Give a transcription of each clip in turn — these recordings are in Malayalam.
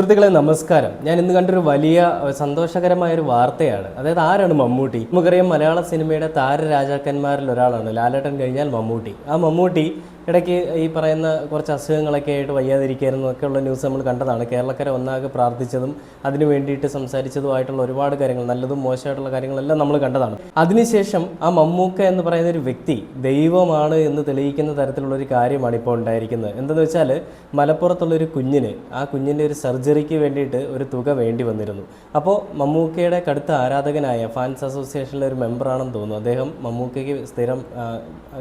സുഹൃത്തുക്കളെ നമസ്കാരം. ഞാൻ ഇന്ന് കണ്ടൊരു വലിയ സന്തോഷകരമായ ഒരു വാർത്തയാണ്. അതായത് ആരാണ് മമ്മൂട്ടി? നമുക്കറിയാം മലയാള സിനിമയുടെ താരരാജാക്കന്മാരിൽ ഒരാളാണ്. ലാലേട്ടൻ കഴിഞ്ഞാൽ മമ്മൂട്ടി. ആ മമ്മൂട്ടി ഇടയ്ക്ക് ഈ പറയുന്ന കുറച്ച് അസുഖങ്ങളൊക്കെ ആയിട്ട് വയ്യാതിരിക്കായിരുന്നു ഒക്കെ ഉള്ള ന്യൂസ് നമ്മൾ കണ്ടതാണ്. കേരളക്കര ഒന്നാകെ പ്രാർത്ഥിച്ചതും അതിനു വേണ്ടിയിട്ട് സംസാരിച്ചതുമായിട്ടുള്ള ഒരുപാട് കാര്യങ്ങൾ നല്ലതും മോശമായിട്ടുള്ള കാര്യങ്ങളെല്ലാം നമ്മൾ കണ്ടതാണ്. അതിനുശേഷം ആ മമ്മൂക്ക എന്ന് പറയുന്ന ഒരു വ്യക്തി ദൈവമാണ് എന്ന് തെളിയിക്കുന്ന തരത്തിലുള്ള ഒരു കാര്യമാണ് ഇപ്പോൾ ഉണ്ടായിരിക്കുന്നത്. എന്തെന്ന് വെച്ചാൽ മലപ്പുറത്തുള്ള ഒരു കുഞ്ഞിന് ആ കുഞ്ഞിന്റെ ഒരു സർജറിക്ക് വേണ്ടിയിട്ട് ഒരു തുക വേണ്ടി വന്നിരുന്നു. അപ്പോൾ മമ്മൂക്കയുടെ കടുത്ത ആരാധകനായ ഫാൻസ് അസോസിയേഷനിലെ ഒരു മെമ്പറാണെന്ന് തോന്നുന്നു. അദ്ദേഹം മമ്മൂക്കയ്ക്ക് സ്ഥിരം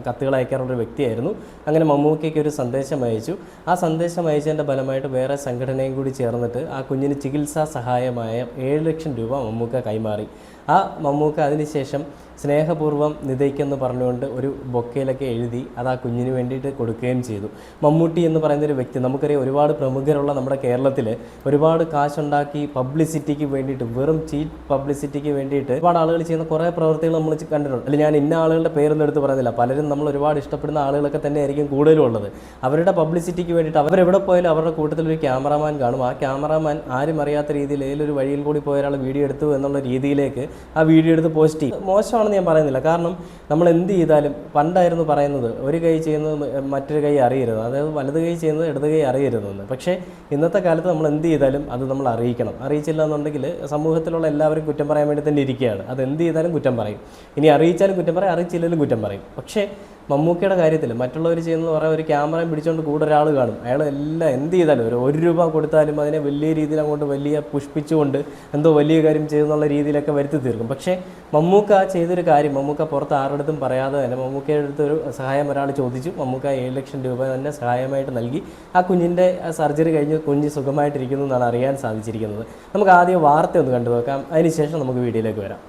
കത്തുകൾ അയക്കാറുള്ള ഒരു വ്യക്തിയായിരുന്നു. അങ്ങനെ മമ്മൂക്കയ്ക്ക് ഒരു സന്ദേശം അയച്ചു. ആ സന്ദേശം അയച്ചതിന്റെ ഫലമായിട്ട് വേറെ സംഘടനയും കൂടി ചേർന്നിട്ട് ആ കുഞ്ഞിന് ചികിത്സാ സഹായമായ ഏഴ് ലക്ഷം രൂപ മമ്മൂക്ക കൈമാറി. ആ മമ്മൂക്ക അതിനുശേഷം സ്നേഹപൂർവം നിതയ്ക്കെന്ന് പറഞ്ഞുകൊണ്ട് ഒരു ബൊക്കയിലൊക്കെ എഴുതി അത് ആ കുഞ്ഞിന് വേണ്ടിയിട്ട് കൊടുക്കുകയും ചെയ്തു. മമ്മൂട്ടി എന്ന് പറയുന്ന ഒരു വ്യക്തി നമുക്കറിയാം ഒരുപാട് പ്രമുഖരുള്ള നമ്മുടെ കേരളത്തിൽ ഒരുപാട് കാശുണ്ടാക്കി പബ്ലിസിറ്റിക്ക് വേണ്ടിയിട്ട് വെറും ചീറ്റ് പബ്ലിസിറ്റിക്ക് വേണ്ടിയിട്ട് ഒരുപാട് ആളുകൾ ചെയ്യുന്ന കുറേ പ്രവൃത്തികൾ നമ്മൾ കണ്ടിട്ടുണ്ട്. അല്ലെങ്കിൽ ഞാൻ ഇന്ന ആളുകളുടെ പേരൊന്നും എടുത്ത് പറയുന്നില്ല. പലരും നമ്മൾ ഒരുപാട് ഇഷ്ടപ്പെടുന്ന ആളുകളൊക്കെ തന്നെ ആയിരിക്കും കൂടുതലും ഉള്ളത് അവരുടെ പബ്ലിസിറ്റിക്ക് വേണ്ടിയിട്ട് അവരെവിടെ പോയാലും അവരുടെ കൂട്ടത്തിൽ ഒരു ക്യാമറാമാൻ കാണും. ആ ക്യാമറാമാൻ ആരും അറിയാത്ത രീതിയിൽ ഏതൊരു വഴിയിൽ കൂടി പോയ ഒരാൾ വീഡിയോ എടുത്തു എന്നുള്ള രീതിയിലേക്ക് ആ വീഡിയോ എടുത്ത് പോസ്റ്റ് ചെയ്യും. മോശമാണെന്ന് ഞാൻ പറയുന്നില്ല. കാരണം നമ്മൾ എന്ത് ചെയ്താലും പണ്ടായിരുന്നു പറയുന്നത് ഒരു കൈ ചെയ്യുന്നത് മറ്റൊരു കൈ അറിയരുത്. അതായത് വലത് കൈ ചെയ്യുന്നത് ഇടത് കൈ അറിയരുതെന്ന്. പക്ഷേ ഇന്നത്തെ കാലത്ത് നമ്മൾ എന്ത് ചെയ്താലും അത് നമ്മൾ അറിയിക്കണം. അറിയിച്ചില്ല എന്നുണ്ടെങ്കിൽ സമൂഹത്തിലുള്ള എല്ലാവരും കുറ്റം പറയാൻ വേണ്ടി തന്നെ ഇരിക്കുകയാണ്. അത് എന്ത് ചെയ്താലും കുറ്റം പറയും. ഇനി അറിയിച്ചാലും കുറ്റം പറയും അറിയിച്ചില്ലെങ്കിലും കുറ്റം പറയും. പക്ഷേ മമ്മൂക്കയുടെ കാര്യത്തിൽ മറ്റുള്ളവർ ചെയ്യുന്നത് പറയാൻ ഒരു ക്യാമറ പിടിച്ചുകൊണ്ട് കൂടെ ഒരാൾ കാണും. അയാൾ എല്ലാം എന്ത് ചെയ്താലും ഒരു ഒരു രൂപ കൊടുത്താലും അതിനെ വലിയ രീതിയിൽ അങ്ങോട്ട് വലിയ പുഷ്പിച്ചുകൊണ്ട് എന്തോ വലിയ കാര്യം ചെയ്യുന്നുള്ള രീതിയിലൊക്കെ വരുത്തി തീർക്കും. പക്ഷേ മമ്മൂക്ക ചെയ്തൊരു കാര്യം മമ്മൂക്ക പുറത്ത് ആരുടെടുത്തും പറയാതെ തന്നെ മമ്മൂക്കയുടെ അടുത്ത് ഒരു സഹായം ഒരാൾ ചോദിച്ചു. മമ്മൂക്ക ഏഴ് ലക്ഷം രൂപ തന്നെ സഹായമായിട്ട് നൽകി. ആ കുഞ്ഞിന്റെ സർജറി കഴിഞ്ഞ് കുഞ്ഞ് സുഖമായിട്ടിരിക്കുന്നു എന്നാണ് അറിയാൻ സാധിച്ചിരിക്കുന്നത്. നമുക്ക് ആദ്യം വാർത്ത ഒന്ന് കണ്ടു നോക്കാം. അതിനുശേഷം നമുക്ക് വീഡിയോയിലേക്ക് വരാം.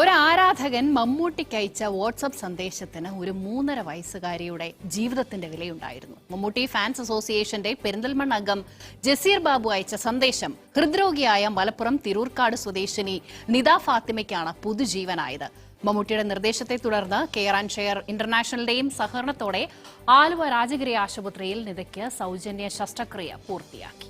ഒരു ആരാധകൻ മമ്മൂട്ടിക്ക് അയച്ച വാട്സപ്പ് സന്ദേശത്തിന് ഒരു മൂന്നര വയസ്സുകാരിയുടെ ജീവിതത്തിന്റെ വിലയുണ്ടായിരുന്നു. മമ്മൂട്ടി ഫാൻസ് അസോസിയേഷന്റെ പെരിന്തൽമണ്ണ അംഗം ജസീർ ബാബു അയച്ച സന്ദേശം ഹൃദ്രോഗിയായ മലപ്പുറം തിരൂർക്കാട് സ്വദേശിനി നിത ഫാത്തിമയ്ക്കാണ് പുതുജീവനായത്. മമ്മൂട്ടിയുടെ നിർദ്ദേശത്തെ തുടർന്ന് കെയർ ആൻഡ് ഷെയർ ഇന്റർനാഷണലിന്റെയും സഹകരണത്തോടെ ആലുവ രാജഗിരി ആശുപത്രിയിൽ നിതയ്ക്ക് സൗജന്യ ശസ്ത്രക്രിയ പൂർത്തിയാക്കി.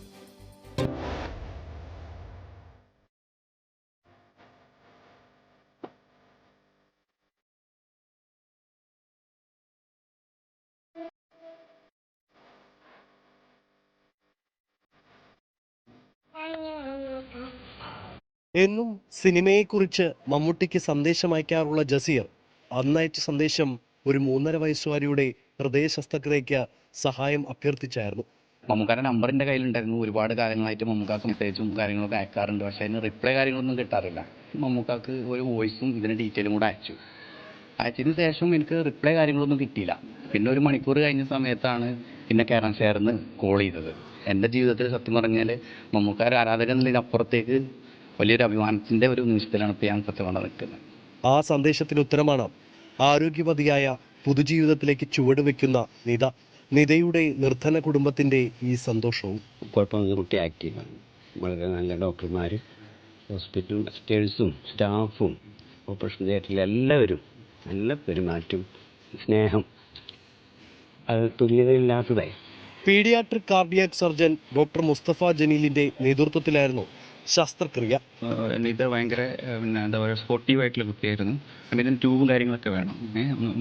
എന്നും സിനിമയെക്കുറിച്ച് മമ്മൂട്ടിക്ക് സന്ദേശം അയക്കാറുള്ള ജസീർ അന്നയച്ച സന്ദേശം ഒരു മൂന്നര വയസ്സുകാരിയുടെ ഹൃദയ ശസ്ത്രക്രിയയ്ക്ക് സഹായം അഭ്യർത്ഥിച്ചായിരുന്നു. മമ്മൂക്കാരുടെ നമ്പറിന്റെ കയ്യിലുണ്ടായിരുന്നു. ഒരുപാട് കാലങ്ങളായിട്ട് മമ്മൂക്കാക്ക് മെസ്സേജും കാര്യങ്ങളൊക്കെ അയക്കാറുണ്ട്. പക്ഷേ അതിന് റിപ്ലൈ കാര്യങ്ങളൊന്നും കിട്ടാറില്ല. മമ്മൂക്കാക്ക് ഒരു വോയിസും ഇതിന്റെ ഡീറ്റെയിലും കൂടെ അയച്ചു. അയച്ചതിന് ശേഷം എനിക്ക് റിപ്ലൈ കാര്യങ്ങളൊന്നും കിട്ടിയില്ല. പിന്നെ ഒരു മണിക്കൂർ കഴിഞ്ഞ സമയത്താണ് പിന്നെ കേരളം ഷെയർന്ന് കോൾ ചെയ്തത്. എന്റെ ജീവിതത്തിൽ സത്യം പറഞ്ഞാൽ മമ്മൂക്കാർ ആരാധകൻ എന്നതിനപ്പുറത്തേക്ക് വലിയൊരു അഭിമാനത്തിന്റെ ഒരു നിമിഷത്തിലാണ് ഇപ്പോൾ ഞാൻ സത്യമാണ് നിൽക്കുന്നത്. ആ സന്ദേശത്തിന് ഉത്തരമാണ് ആരോഗ്യവതിയായ പുതുജീവിതത്തിലേക്ക് ചുവടുവെക്കുന്ന നിത. നിതയുടെ നിർധന കുടുംബത്തിന്റെ ഈ സന്തോഷവും. കുഴപ്പമില്ല കുട്ടി ആക്റ്റീവാണ് വളരെ നല്ല ഡോക്ടർമാർ ഹോസ്പിറ്റൽ സ്റ്റേഴ്സും സ്റ്റാഫും ഓപ്പറേഷൻ തിയേറ്ററിൽ എല്ലാവരും നല്ല പെരുമാറ്റം സ്നേഹം. അത് തുല്യതയില്ലാത്തതായി. Paediatric cardiac surgeon doctor Mustafa ജനീലിന്റെ നേതൃത്വത്തിലായിരുന്നു ശസ്ത്രക്രിയ. ഇത് ഭയങ്കര പിന്നെ എന്താ പറയുക സ്പോർട്ടീവ് ആയിട്ടുള്ള കുട്ടിയായിരുന്നു പിന്നെ ഇതിന് ട്യൂബും കാര്യങ്ങളൊക്കെ വേണം.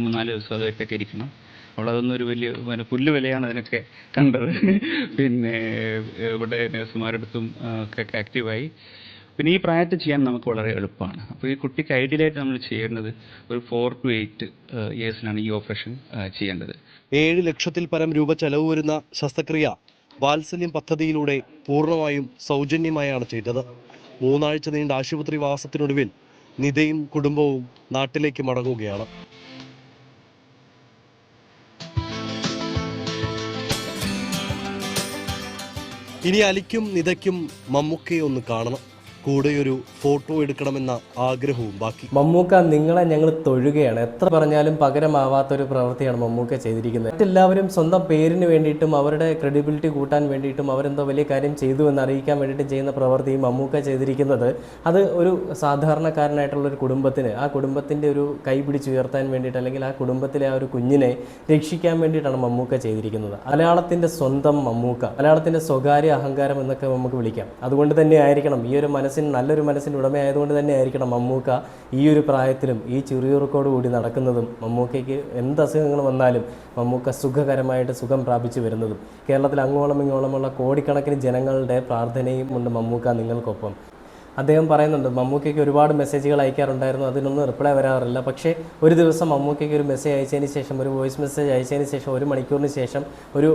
മൂന്നാൽ ദിവസം അതൊക്കെ ഇരിക്കണം. അവളതൊന്നും അതൊന്നും ഒരു വലിയ പിന്നെ പുല്ല് വിലയാണ് അതിനൊക്കെ കണ്ടത്. പിന്നെ ഇവിടെ നഴ്സുമാരുടെ ഒക്കെ ആക്റ്റീവായി പിന്നെ ഈ പ്രായത്തിൽ ചെയ്യാൻ നമുക്ക് വളരെ എളുപ്പമാണ്. അപ്പോൾ ഈ കുട്ടിക്ക് ഐഡിയലായിട്ട് നമ്മൾ ചെയ്യേണ്ടത് ഒരു ഫോർ ടു എയ്റ്റ് ഇയേഴ്സിനാണ് ഈ ഓപ്പറേഷൻ ചെയ്യേണ്ടത്. ഏഴ് ലക്ഷത്തിൽ പരം രൂപ ചെലവ് വരുന്ന ശസ്ത്രക്രിയ വാത്സല്യം പദ്ധതിയിലൂടെ പൂർണമായും സൗജന്യമായാണ് ചെയ്തത്. മൂന്നാഴ്ച നീണ്ട ആശുപത്രി വാസത്തിനൊടുവിൽ നിതയും കുടുംബവും നാട്ടിലേക്ക് മടങ്ങുകയാണ്. ഇനി അലിക്കും നിതയ്ക്കും മമ്മൂക്കയെ ഒന്ന് കാണണം. കൂടെയൊരു ഫോട്ടോ എടുക്കണമെന്ന ആഗ്രഹവും ബാക്കി. മമ്മൂക്ക നിങ്ങളെ ഞങ്ങൾ തൊഴുകയാണ്. എത്ര പറഞ്ഞാലും പകരമാവാത്ത ഒരു പ്രവൃത്തിയാണ് മമ്മൂക്ക ചെയ്തിരിക്കുന്നത്. മറ്റെല്ലാവരും സ്വന്തം പേരിന് വേണ്ടിയിട്ടും അവരുടെ ക്രെഡിബിലിറ്റി കൂട്ടാൻ വേണ്ടിയിട്ടും അവരെന്തോ വലിയ കാര്യം ചെയ്തു എന്ന് അറിയിക്കാൻ വേണ്ടിയിട്ട് ചെയ്യുന്ന പ്രവൃത്തി മമ്മൂക്ക ചെയ്തിരിക്കുന്നത്. അത് ഒരു സാധാരണക്കാരനായിട്ടുള്ള ഒരു കുടുംബത്തിന് ആ കുടുംബത്തിന്റെ ഒരു കൈ പിടിച്ചുയർത്താൻ വേണ്ടിയിട്ട് അല്ലെങ്കിൽ ആ കുടുംബത്തിലെ ആ ഒരു കുഞ്ഞിനെ രക്ഷിക്കാൻ വേണ്ടിയിട്ടാണ് മമ്മൂക്ക ചെയ്തിരിക്കുന്നത്. മലയാളത്തിന്റെ സ്വന്തം മമ്മൂക്ക മലയാളത്തിന്റെ സ്വകാര്യ അഹങ്കാരം എന്നൊക്കെ നമുക്ക് വിളിക്കാം. അതുകൊണ്ട് തന്നെ ആയിരിക്കണം ഈ ഒരു മനസ്സിന് നല്ലൊരു മനസ്സിന് ഉടമയായതുകൊണ്ട് തന്നെ ആയിരിക്കണം മമ്മൂക്ക ഈ ഒരു പ്രായത്തിലും ഈ കൂടി നടക്കുന്നതും. മമ്മൂക്കയ്ക്ക് എന്ത് അസുഖങ്ങൾ വന്നാലും മമ്മൂക്ക സുഖകരമായിട്ട് സുഖം പ്രാപിച്ചു വരുന്നതും. കേരളത്തിൽ അങ്ങോളം ഇങ്ങോളമുള്ള കോടിക്കണക്കിന് ജനങ്ങളുടെ പ്രാർത്ഥനയും ഉണ്ട് മമ്മൂക്ക നിങ്ങൾക്കൊപ്പം. അദ്ദേഹം പറയുന്നുണ്ട് മമ്മൂക്കയ്ക്ക് ഒരുപാട് മെസ്സേജുകൾ അയക്കാറുണ്ടായിരുന്നു അതിനൊന്നും റിപ്ലൈ വരാറില്ല. പക്ഷേ ഒരു ദിവസം മമ്മൂക്കയ്ക്ക് ഒരു മെസ്സേജ് അയച്ചതിന് ശേഷം ഒരു വോയിസ് മെസ്സേജ് അയച്ചതിന് ശേഷം ഒരു മണിക്കൂറിന് ശേഷം ഒരു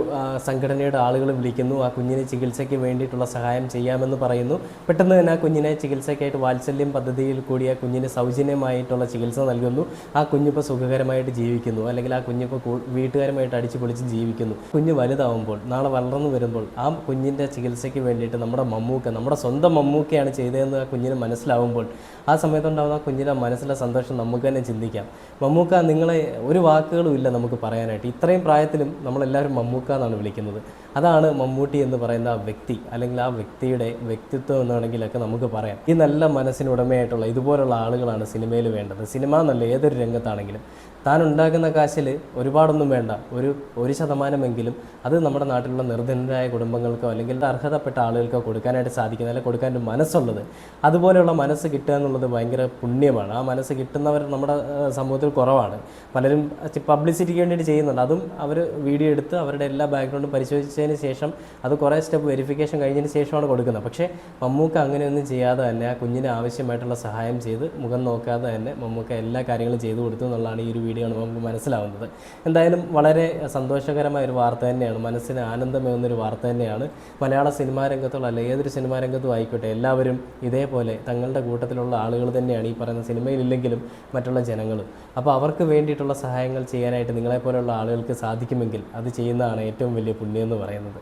സംഘടനയുടെ ആളുകൾ വിളിക്കുന്നു ആ കുഞ്ഞിനെ ചികിത്സയ്ക്ക് വേണ്ടിയിട്ടുള്ള സഹായം ചെയ്യാമെന്ന് പറയുന്നു. പെട്ടെന്ന് തന്നെ ആ കുഞ്ഞിനെ ചികിത്സയ്ക്കായിട്ട് വാത്സല്യം പദ്ധതിയിൽ കൂടി ആ കുഞ്ഞിന് സൗജന്യമായിട്ടുള്ള ചികിത്സ നൽകുന്നു. ആ കുഞ്ഞിപ്പോൾ സുഖകരമായിട്ട് ജീവിക്കുന്നു അല്ലെങ്കിൽ ആ കുഞ്ഞിപ്പോൾ വീട്ടുകാരുമായിട്ട് അടിച്ചു പൊളിച്ച് ജീവിക്കുന്നു. കുഞ്ഞ് വലുതാവുമ്പോൾ നാളെ വളർന്നു വരുമ്പോൾ ആ കുഞ്ഞിന്റെ ചികിത്സയ്ക്ക് വേണ്ടിയിട്ട് നമ്മുടെ മമ്മൂക്ക നമ്മുടെ സ്വന്തം മമ്മൂക്കയാണ് ചെയ്തതെന്ന് ആ കുഞ്ഞിന് മനസ്സിലാവുമ്പോൾ ആ സമയത്തുണ്ടാകുന്ന ആ കുഞ്ഞിന്റെ മനസ്സിലെ സന്തോഷം നമുക്ക് തന്നെ ചിന്തിക്കാം. മമ്മൂക്ക നിങ്ങളെ ഒരു വാക്കുകളും ഇല്ല നമുക്ക് പറയാനായിട്ട്. ഇത്രയും പ്രായത്തിലും നമ്മളെല്ലാവരും മമ്മൂക്ക എന്നാണ് വിളിക്കുന്നത്. അതാണ് മമ്മൂട്ടി എന്ന് പറയുന്ന ആ വ്യക്തി അല്ലെങ്കിൽ ആ വ്യക്തിയുടെ വ്യക്തിത്വം എന്ന് വേണമെങ്കിലൊക്കെ നമുക്ക് പറയാം. ഈ നല്ല മനസ്സിന് ഉടമയായിട്ടുള്ള ഇതുപോലുള്ള ആളുകളാണ് സിനിമയിൽ വേണ്ടത്. സിനിമ എന്നല്ല ഏതൊരു രംഗത്താണെങ്കിലും. താൻ ഉണ്ടാക്കുന്ന കാശിൽ ഒരുപാടൊന്നും വേണ്ട. ഒരു ഒരു ശതമാനമെങ്കിലും അത് നമ്മുടെ നാട്ടിലുള്ള നിർധനരായ കുടുംബങ്ങൾക്കോ അല്ലെങ്കിൽ അർഹതപ്പെട്ട ആളുകൾക്കോ കൊടുക്കാനായിട്ട് സാധിക്കുന്ന അല്ലെങ്കിൽ കൊടുക്കാൻ ഒരു മനസ്സുള്ളത്. അതുപോലെയുള്ള മനസ്സ് കിട്ടുക എന്നുള്ളത് ഭയങ്കര പുണ്യമാണ്. ആ മനസ്സ് കിട്ടുന്നവർ നമ്മുടെ സമൂഹത്തിൽ കുറവാണ്. പലരും പബ്ലിസിറ്റിക്ക് വേണ്ടിയിട്ട് ചെയ്യുന്നുണ്ട്. അതും അവർ വീഡിയോ എടുത്ത് അവരുടെ എല്ലാ ബാക്ക്ഗ്രൗണ്ടും പരിശോധിച്ചതിന് ശേഷം അത് കുറേ സ്റ്റെപ്പ് വെരിഫിക്കേഷൻ കഴിഞ്ഞതിന് ശേഷമാണ് കൊടുക്കുന്നത്. പക്ഷേ മമ്മൂക്ക അങ്ങനെയൊന്നും ചെയ്യാതെ തന്നെ ആ കുഞ്ഞിന് ആവശ്യമായിട്ടുള്ള സഹായം ചെയ്ത് മുഖം നോക്കാതെ തന്നെ മമ്മൂക്ക എല്ലാ കാര്യങ്ങളും ചെയ്തു കൊടുത്തു എന്നുള്ളതാണ് ഈ ഒരു വീഡിയോ ആണ് നമുക്ക് മനസ്സിലാവുന്നത്. എന്തായാലും വളരെ സന്തോഷകരമായ ഒരു വാർത്ത തന്നെയാണ്. മനസ്സിന് ആനന്ദമേകുന്നൊരു വാർത്ത തന്നെയാണ്. മലയാള സിനിമാ രംഗത്തുള്ള അല്ല ഏതൊരു സിനിമാ രംഗത്തും ആയിക്കോട്ടെ എല്ലാവരും ഇതേപോലെ തങ്ങളുടെ കൂട്ടത്തിലുള്ള ആളുകൾ തന്നെയാണ് ഈ പറയുന്ന സിനിമയിലില്ലെങ്കിലും മറ്റുള്ള ജനങ്ങൾ അപ്പോൾ അവർക്ക് വേണ്ടിയിട്ടുള്ള സഹായങ്ങൾ ചെയ്യാനായിട്ട് നിങ്ങളെപ്പോലെയുള്ള ആളുകൾക്ക് സാധിക്കുമെങ്കിൽ അത് ചെയ്യുന്നതാണ് ഏറ്റവും വലിയ പുണ്യം എന്ന് പറയുന്നത്.